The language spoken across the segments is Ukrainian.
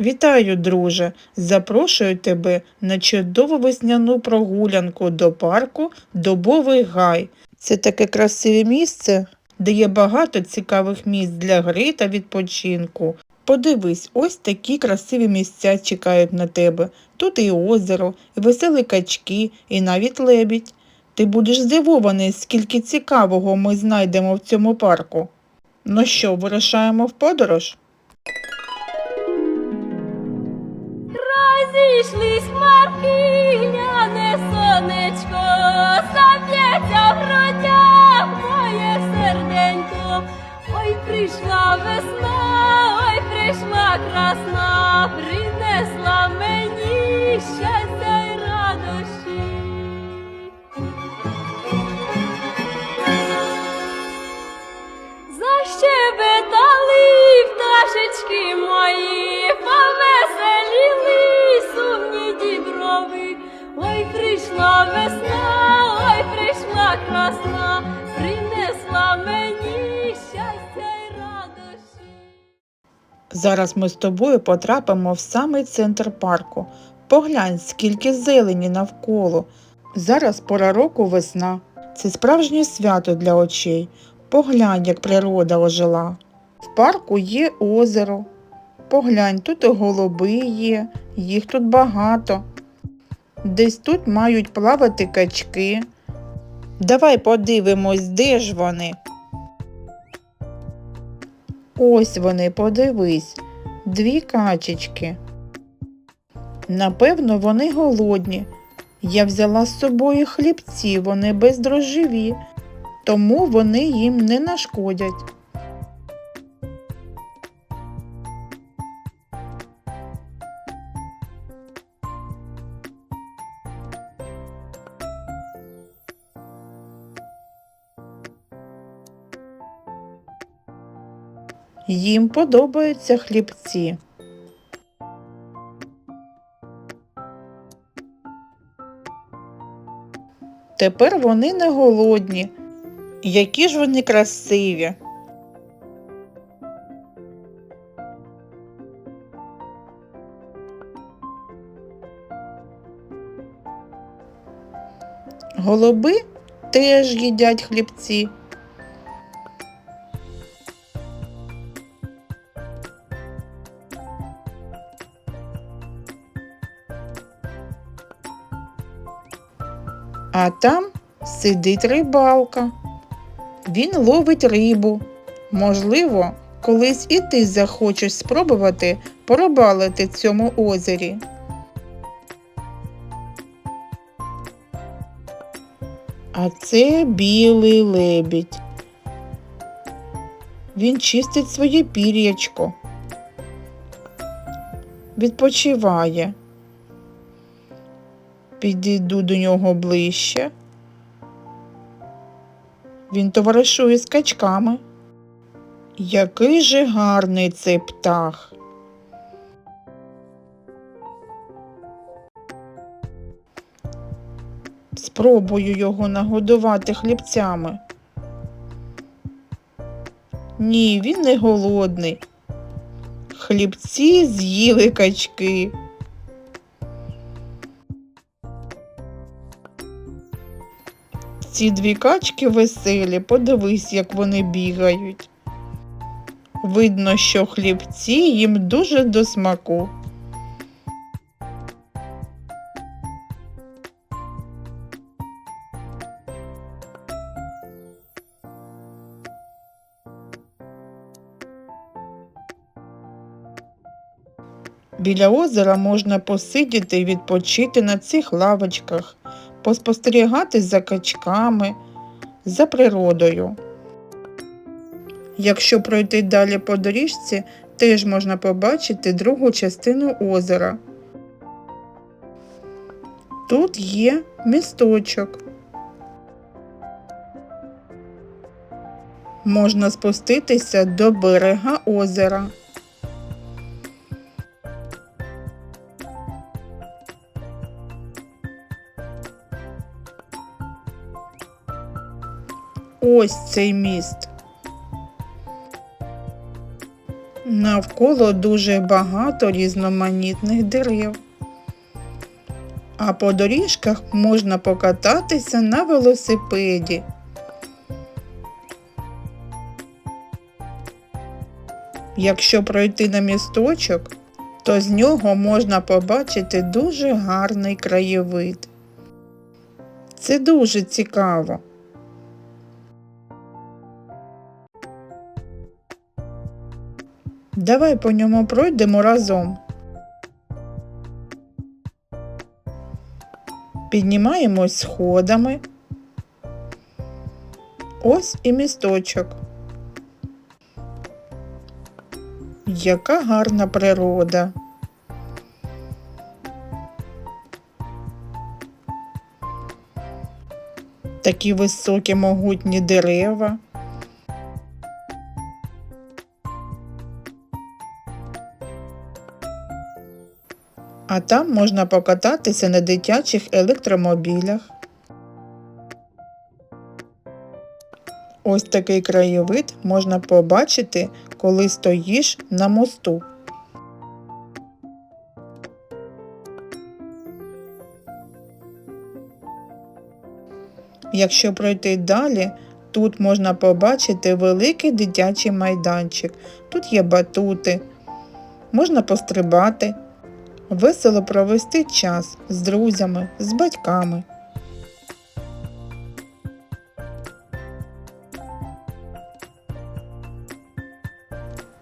Вітаю, друже! Запрошую тебе на чудову весняну прогулянку до парку Добовий гай. Це таке красиве місце, де є багато цікавих місць для гри та відпочинку. Подивись, ось такі красиві місця чекають на тебе. Тут і озеро, і веселі качки, і навіть лебідь. Ти будеш здивований, скільки цікавого ми знайдемо в цьому парку. Ну що, вирушаємо в подорож? Розійшлись хмарки, гляне сонечко, заб'ється в родях моє серденько. Ой, прийшла весна, ой, прийшла красна, принесла мені щастя Зараз ми з тобою потрапимо в самий центр парку. Поглянь, скільки зелені навколо. Зараз пора року весна. Це справжнє свято для очей. Поглянь, як природа ожила. В парку є озеро. Поглянь, тут і голуби є, їх тут багато. Десь тут мають плавати качки. Давай подивимось, де ж вони. Ось вони, подивись, дві качечки. Напевно, вони голодні. Я взяла з собою хлібці, вони бездрожжеві, тому вони їм не нашкодять. Їм подобаються хлібці. Тепер вони не голодні. Які ж вони красиві. Голуби теж їдять хлібці. А там сидить рибалка. Він ловить рибу. Можливо, колись і ти захочеш спробувати порибалити в цьому озері. А це білий лебідь. Він чистить своє пір'ячко. Відпочиває. Підійду до нього ближче. Він товаришує з качками. Який же гарний цей птах. Спробую його нагодувати хлібцями. Ні, він не голодний. Хлібці з'їли качки. Ці дві качки веселі, подивись, як вони бігають. Видно, що хлібці їм дуже до смаку. Біля озера можна посидіти і відпочити на цих лавочках, поспостерігати за качками, за природою. Якщо пройти далі по доріжці, теж можна побачити другу частину озера. Тут є місточок. Можна спуститися до берега озера. Ось цей міст. Навколо дуже багато різноманітних дерев. А по доріжках можна покататися на велосипеді. Якщо пройти на місточок, то з нього можна побачити дуже гарний краєвид. Це дуже цікаво. Давай по ньому пройдемо разом. Піднімаємось сходами. Ось і місточок. Яка гарна природа. Такі високі могутні дерева. А там можна покататися на дитячих електромобілях. Ось такий краєвид можна побачити, коли стоїш на мосту. Якщо пройти далі, тут можна побачити великий дитячий майданчик. Тут є батути, можна пострибати, весело провести час з друзями, з батьками.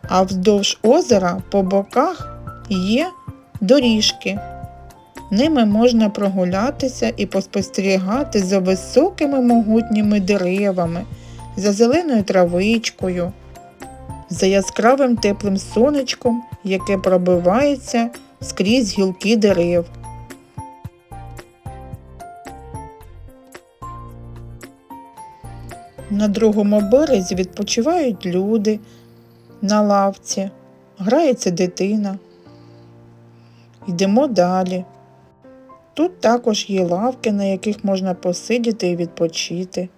А вздовж озера по боках є доріжки. Ними можна прогулятися і поспостерігати за високими могутніми деревами, за зеленою травичкою, за яскравим теплим сонечком, яке пробивається скрізь гілки дерев. На другому березі відпочивають люди на лавці, грається дитина. Йдемо далі. Тут також є лавки, на яких можна посидіти і відпочити.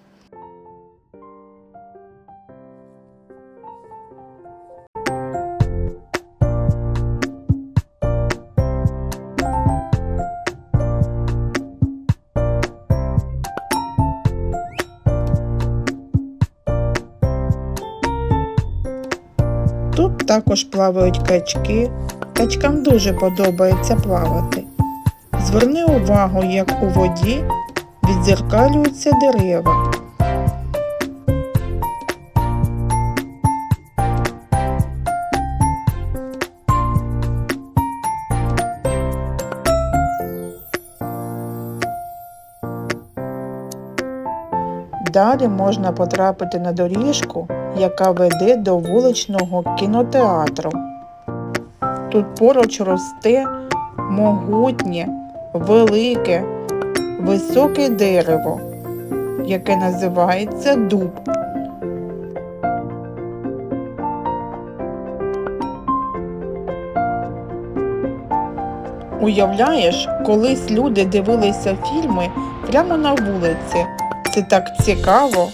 Також плавають качки. Качкам дуже подобається плавати. Зверни увагу, як у воді відзеркалюються дерева. Далі можна потрапити на доріжку, яка веде до вуличного кінотеатру. Тут поруч росте могутнє, велике, високе дерево, яке називається дуб. Уявляєш, колись люди дивилися фільми прямо на вулиці. Це так цікаво.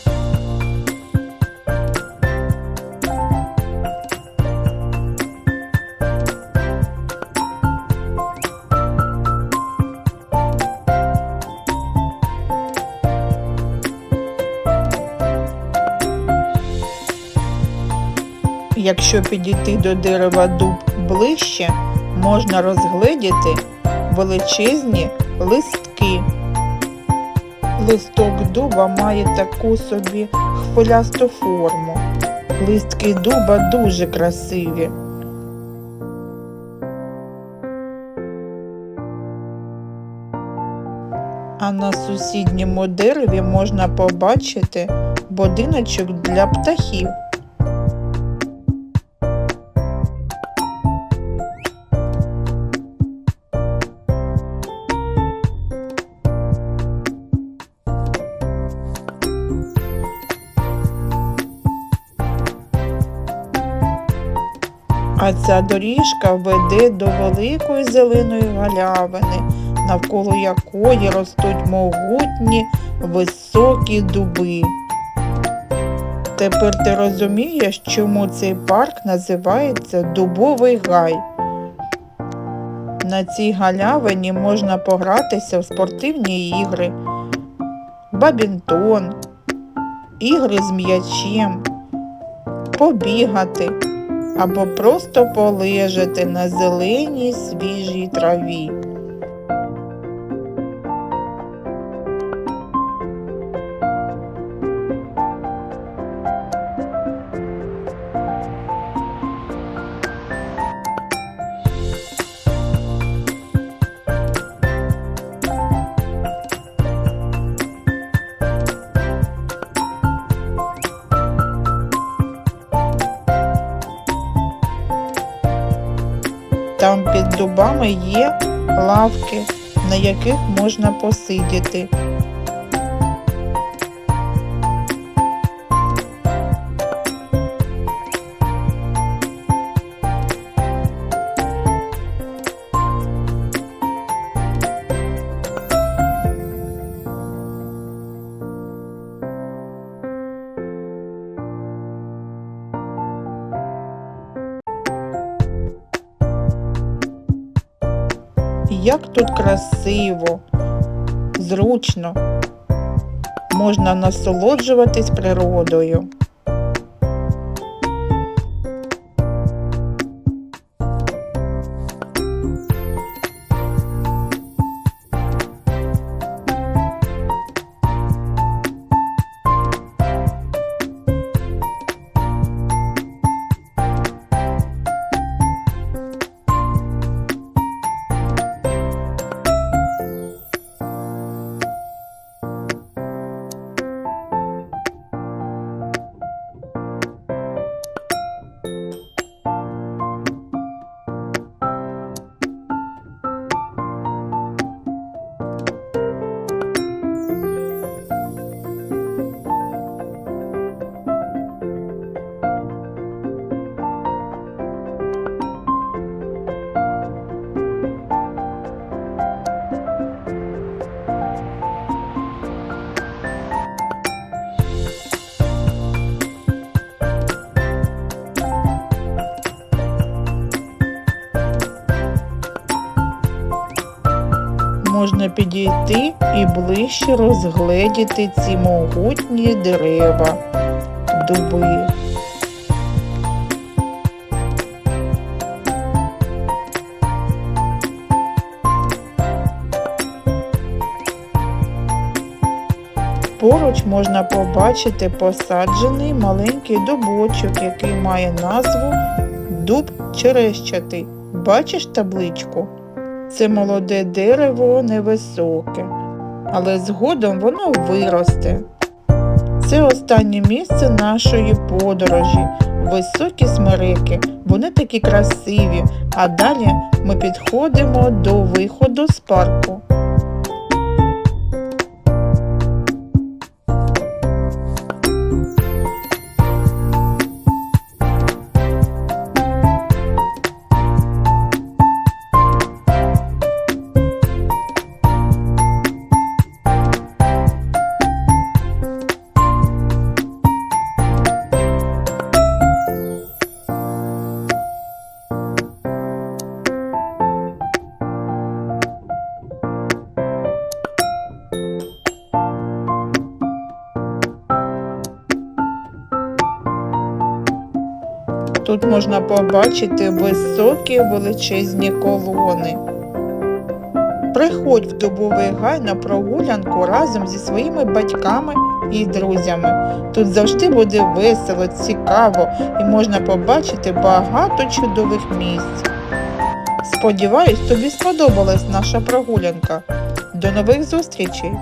Якщо підійти до дерева дуб ближче, можна розгледіти величезні листки. Листок дуба має таку собі хвилясту форму. Листки дуба дуже красиві. А на сусідньому дереві можна побачити будиночок для птахів. А ця доріжка веде до великої зеленої галявини, навколо якої ростуть могутні високі дуби. Тепер ти розумієш, чому цей парк називається Дубовий гай. На цій галявині можна погратися в спортивні ігри, бабінтон, ігри з м'ячем, побігати або просто полежати на зеленій свіжій траві. Дубами є лавки, на яких можна посидіти. Як тут красиво, зручно, можна насолоджуватись природою. Можна підійти і ближче розгледіти ці могутні дерева, дуби. Поруч можна побачити посаджений маленький дубочок, який має назву дуб черещатий. Бачиш табличку? Це молоде дерево невисоке, але згодом воно виросте. Це останнє місце нашої подорожі. Високі смерики, вони такі красиві, а далі ми підходимо до виходу з парку. Тут можна побачити високі величезні колони. Приходь в дубовий гай на прогулянку разом зі своїми батьками і друзями. Тут завжди буде весело, цікаво і можна побачити багато чудових місць. Сподіваюсь, тобі сподобалась наша прогулянка. До нових зустрічей!